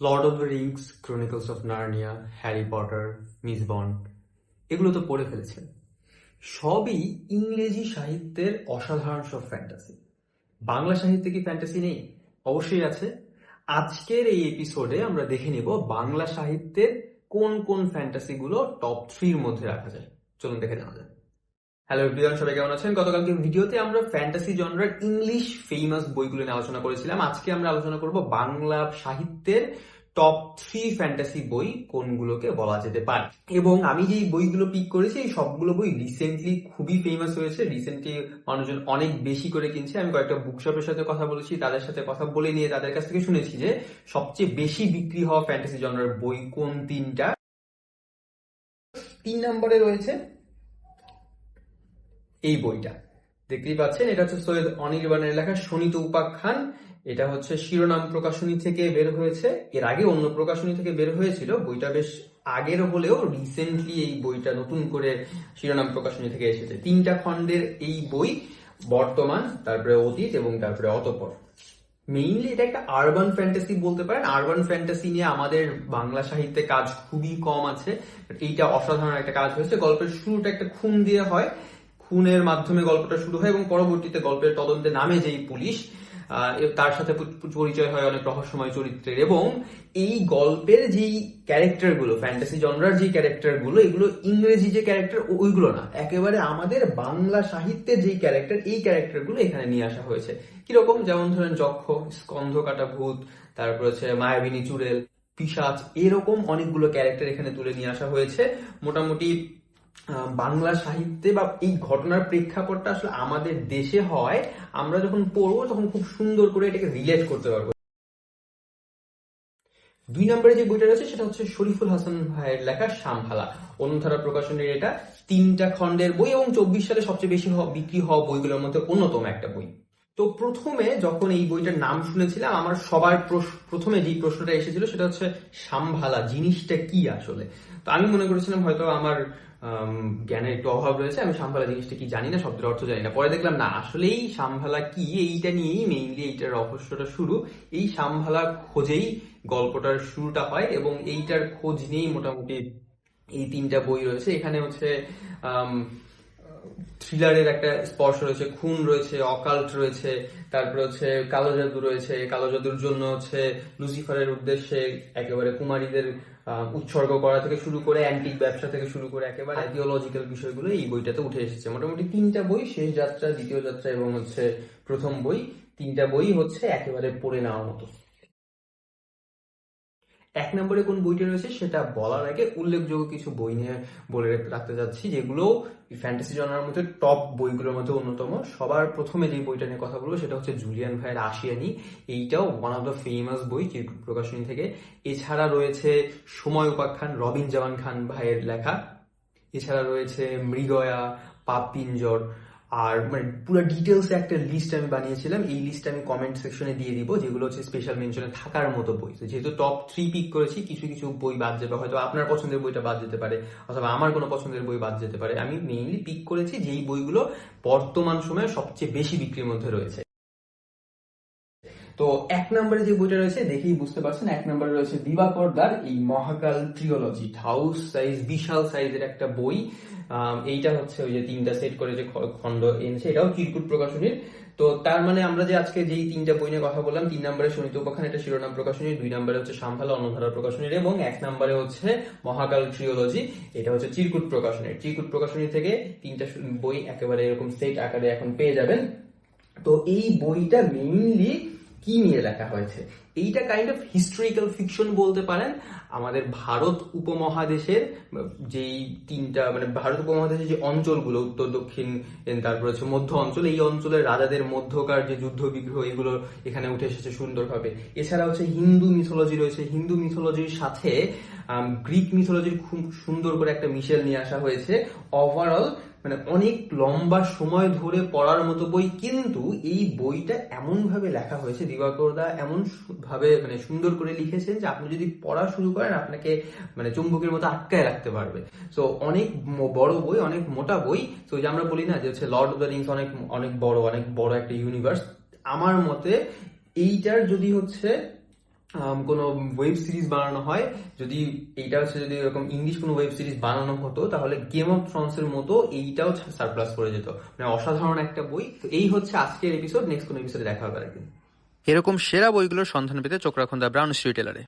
Lord of the Rings Chronicles of Narnia Harry Potter Miss Bond এগুলো তো পড়ে ফেলেছেন। সবই ইংরেজি সাহিত্যের অসাধারণ সব ফ্যান্টাসি বাংলা সাহিত্যে কি ফ্যান্টাসি নেই? অবশ্যই আছে। আজকের এই এপিসোডে আমরা দেখে নিব বাংলা সাহিত্যের কোন কোন ফ্যান্টাসিগুলো টপ থ্রির মধ্যে রাখা যায়। চলুন দেখে নেওয়া যায় হ্যালো এভরিওয়ান সবাই কেমন আছেন? গতকালকে ভিডিওতে আমরা ফ্যান্টাসি জনরার ইংলিশ ফেমাস বইগুলো নিয়ে আলোচনা করেছিলাম। আজকে আমরা আলোচনা করব বাংলা সাহিত্যের টপ থ্রি ফ্যান্টাসি বই কোনগুলোকে বলা যেতে পারে। এবং আমি যেই বইগুলো পিক করেছি, এই সবগুলো বই রিসেন্টলি খুবই ফেমাস হয়েছে। রিসেন্টলি মানুষজন অনেক বেশি করে কিনছে। আমি কয়েকটা বুকশপের সাথে কথা বলেছি, তাদের সাথে কথা বলে নিয়ে তাদের কাছ থেকে শুনেছি যে সবচেয়ে বেশি বিক্রি হওয়া ফ্যান্টাসি জনরার বই কোন তিনটা? তিন নম্বরে রয়েছে এই বইটা। দেখতেই পাচ্ছেন, এটা হচ্ছে সৈয়দ অনির্বাণের লেখা শোনিত উপাখ্যান এটা হচ্ছে শিরোনাম প্রকাশনী থেকে বের হয়েছে। এর আগে অন্য প্রকাশনী থেকে বের হয়েছিল। বইটা বেশ আগের হলেও রিসেন্টলি এই বইটা নতুন করে শিরোনাম প্রকাশনী থেকে এসেছে। তিনটা খণ্ডের এই বই, বর্তমান, তারপরে অতীত এবং তারপরে অতপর। মেইনলি এটা একটা আরবান ফ্যান্টাসি বলতে পারেন। আরবান ফ্যান্টাসি নিয়ে আমাদের বাংলা সাহিত্যে কাজ খুবই কম আছে। এইটা অসাধারণ একটা কাজ হয়েছে। গল্পের শুরুটা একটা খুন দিয়ে হয়। খুনের মাধ্যমে গল্পটা শুরু হয় এবং পরবর্তীতে গল্পের তদন্তে নামে যেই পুলিশ তার সাথে পরিচয় হয় অনেক রহস্যময় চরিত্রের এবং এই গল্পের যেই ক্যারেক্টারগুলো ফ্যান্টাসি জনরার যে ক্যারেক্টারগুলো, এগুলো ইংরেজি যে ক্যারেক্টার ওইগুলো না। একেবারে আমাদের বাংলা সাহিত্যের যেই ক্যারেক্টার এই ক্যারেক্টারগুলো এখানে নিয়ে আসা হয়েছে। কীরকম? যেমন ধরেন যক্ষ স্কন্ধ কাটা ভূত, তারপর হচ্ছে মায়াবিনী চুড়েল পিসাচ এরকম অনেকগুলো ক্যারেক্টার এখানে তুলে নিয়ে আসা হয়েছে। মোটামুটি বাংলা সাহিত্যে বা এই ঘটনার প্রেক্ষাপটটা আসলে আমাদের দেশে হয়, আমরা যখন পড়ব তখন খুব সুন্দর করে এটাকে রিলেট করতে পারব। দুই নম্বরে যে বইটা রয়েছে সেটা হচ্ছে শরীফুল হাসান ভাইয়ের লেখা শামভালা অনুধারা প্রকাশনের এটা তিনটা খণ্ডের বই এবং চব্বিশ সালে সবচেয়ে বেশি বিক্রি হওয়া বইগুলোর মধ্যে অন্যতম একটা বই। তো প্রথমে যখন এই বইটার নাম শুনেছিলাম, আমার সবার প্রথমে যে প্রশ্নটা এসেছিল সেটা হচ্ছে, সাম্ভালা, জিনিসটা কি আসলে? তো আমি মনে করেছিলাম হয়তো আমার জ্ঞানের একটু অভাব রয়েছে, আমি সাম্ভালা জিনিসটা কি জানি না, শব্দের অর্থ জানি না। পরে দেখলাম, না, আসলেই সাম্ভালা কি, এইটা নিয়েই মেইনলি এইটার রহস্যটা শুরু। এই সামভালা খোঁজেই গল্পটার শুরুটা হয় এবং এইটার খোঁজ নিয়েই মোটামুটি এই তিনটা বই রয়েছে। এখানে হচ্ছে থ্রিলারের একটা স্পর্শ রয়েছে, খুন রয়েছে, অকাল্ট রয়েছে, তারপরে হচ্ছে কালো জাদু রয়েছে, কালো জাদুর জন্য হচ্ছে লুসিফারের উদ্দেশ্যে একেবারে কুমারীদের উৎসর্গ করা থেকে শুরু করে অ্যান্টিক ব্যবসা থেকে শুরু করে একেবারে আইডিওলজিক্যাল বিষয়গুলো এই বইটাতে উঠে এসেছে। মোটামুটি তিনটা বই, শেষ যাত্রা, দ্বিতীয় যাত্রা এবং হচ্ছে প্রথম বই, তিনটা বই হচ্ছে একেবারে পড়ে নেওয়ার মতো। এক নম্বরে কোন বইটা রয়েছে সেটা বলার আগে উল্লেখযোগ্য কিছু বই নিয়ে বলে রাখতে যাচ্ছি, যেগুলো ফ্যান্টাসি জনার মধ্যে টপ বইগুলোর মধ্যে অন্যতম। সবার প্রথমে যে বইটা নিয়ে কথা বলব সেটা হচ্ছে জুলিয়ান ভাইয়ের আশিয়ানি এইটাও ওয়ান অফ দ্য ফেমাস বই প্রকাশনী থেকে। এছাড়া রয়েছে সময় উপাখ্যান রবিন জামান খান ভাইয়ের লেখা। এছাড়া রয়েছে মৃগয়া পাপ পিঞ্জর আর মানে পুরো ডিটেলস একটা লিস্ট আমি বানিয়েছিলাম। এই লিস্ট আমি কমেন্ট সেকশনে দিয়ে দিব, যেগুলো হচ্ছে স্পেশাল মেনশনে থাকার মতো বই। যেহেতু টপ থ্রি পিক করেছি, কিছু কিছু বই বাদ যাবে, হয়তো আপনার পছন্দের বইটা বাদ যেতে পারে, অথবা আমার কোনো পছন্দের বই বাদ যেতে পারে। আমি মেইনলি পিক করেছি যেই বইগুলো বর্তমান সময়ে সবচেয়ে বেশি বিক্রির মধ্যে রয়েছে। তো এক নম্বরে যে বইটা রয়েছে, দেখেই বুঝতে পারছেন, এক নম্বরে রয়েছে দিবাকর দার এই মহাকাল ট্রিওলজি হাউস সাইজ বিশাল সাইজের একটা বই। এইটা হচ্ছে ওই যে তিনটা সেট করে যে খণ্ড এনেছে, এটাও চিরকুট প্রকাশনীর। তো তার মানে আমরা যে আজকে যেই তিনটা বই নিয়ে কথা বললাম, তিন নম্বরে সমিত উপাখ্যান এটা শিরোনাম প্রকাশনীর দুই নম্বরে হচ্ছে সাম্ভালা অন্যধারা প্রকাশনীর এবং এক নম্বরে হচ্ছে মহাকাল ট্রিওলজি এটা হচ্ছে চিরকুট প্রকাশনীর। চিরকুট প্রকাশনী থেকে তিনটা বই একেবারে এরকম সেট আকারে এখন পেয়ে যাবেন। তো এই বইটা মেইনলি কি নিয়ে লেখা হয়েছে? এইটা কাইন্ড অফ হিস্টোরিক্যাল ফিকশন বলতে পারেন। আমাদের ভারত উপমহাদেশের, যেই তিনটা মানে ভারত উপমহাদেশের যে অঞ্চলগুলো, উত্তর, দক্ষিণ তারপর হচ্ছে মধ্য অঞ্চল, এই অঞ্চলের রাজাদের মধ্যকার যে যুদ্ধ বিগ্রহ এগুলো এখানে উঠে এসেছে সুন্দরভাবে। এছাড়া হচ্ছে হিন্দু মিথোলজি রয়েছে। হিন্দু মিথোলজির সাথে গ্রিক মিথোলজির খুব সুন্দর করে একটা মিশেল নিয়ে আসা হয়েছে। ওভারঅল মানে অনেক লম্বা সময় ধরে পড়ার মতো বই, কিন্তু এই বইটা এমন ভাবে লেখা হয়েছে দিবাকর দা এমন ভাবে মানে সুন্দর করে লিখেছেন যে আপনি যদি পড়া শুরু করেন, আপনাকে মানে চুম্বকের মতো আটকায় রাখতে পারবে। তো অনেক বড় বই, অনেক মোটা বই। তো যে আমরা বলি না যে হচ্ছে লর্ড অফ দ্য রিংস অনেক অনেক বড় অনেক বড় একটা ইউনিভার্স আমার মতে এইটার যদি হচ্ছে কোনো ওয়েব সিরিজ বানানো হয়। যদি এইটা হচ্ছে যদি এরকম ইংলিশ কোনো ওয়েব সিরিজ বানানো হতো, তাহলে গেম অফ থ্রন্স এর মতো এইটাও সারপ্লাস করে যেত। মানে অসাধারণ একটা বই। এই হচ্ছে আজকের এপিসোড নেক্সট কোনো এপিসোডে দেখা হবে আরেকদিন। এরকম সেরা বইগুলোর সন্ধান পেতে চোখ রাখুন দ্য ব্রাউন স্ট্রিটেলারে